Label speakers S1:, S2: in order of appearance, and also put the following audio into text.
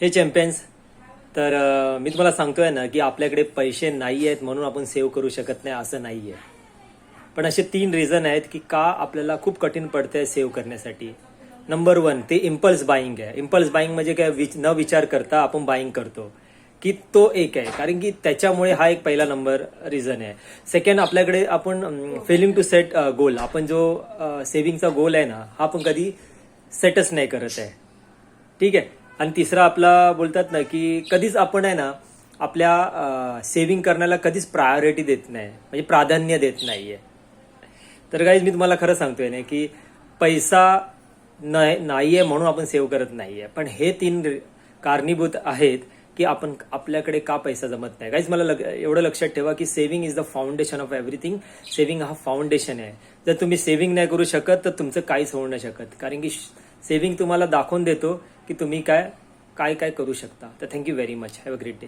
S1: हे चॅम्पियन्स तर मी तुम्हाला सांगतोय ना की आपल्याकडे पैसे नाही आहेत म्हणून आपण सेव्ह करू शकत नाही असं नाही आहे पण असे तीन रिझन आहेत की का आपल्याला खूप कठीण पडतंय सेव्ह करण्यासाठी. नंबर वन ते इम्पल्स बाईंग आहे. इम्पल्स बाईंग म्हणजे काय विच न विचार करता आपण बाईंग करतो. की तो एक आहे. कारण की त्याच्यामुळे हा एक पहिला नंबर रिझन आहे. सेकंड आपल्याकडे आपण फेलिंग टू सेट गोल आपण जो सेव्हिंगचा गोल आहे ना हा आपण कधी सेटच नाही करत आहे. ठीक आहे? आणि तिसरा आपला बोलतात ना की कधीच आपण आहे ना आपल्या सेव्हिंग करण्याला कधीच प्रायोरिटी देत नाही. म्हणजे प्राधान्य देत नाही आहे तर काहीच मी तुम्हाला खरं सांगतोय ना की पैसा नाही आहे म्हणून आपण सेव्ह करत नाही आहे पण हे तीन कारणीभूत आहेत की आपण आपल्याकडे का पैसा जमत नाही. काहीच मला लग- एवढं लक्षात ठेवा की saving is the foundation of everything saving हा फाउंडेशन आहे. जर तुम्ही सेव्हिंग नाही करू शकत तर तुमचं काहीच होऊ नाही शकत. कारण की सेव्हिंग तुम्हाला दाखवून देतो की तुम्ही काय काय काय करू शकता. तर thank you very much have a great day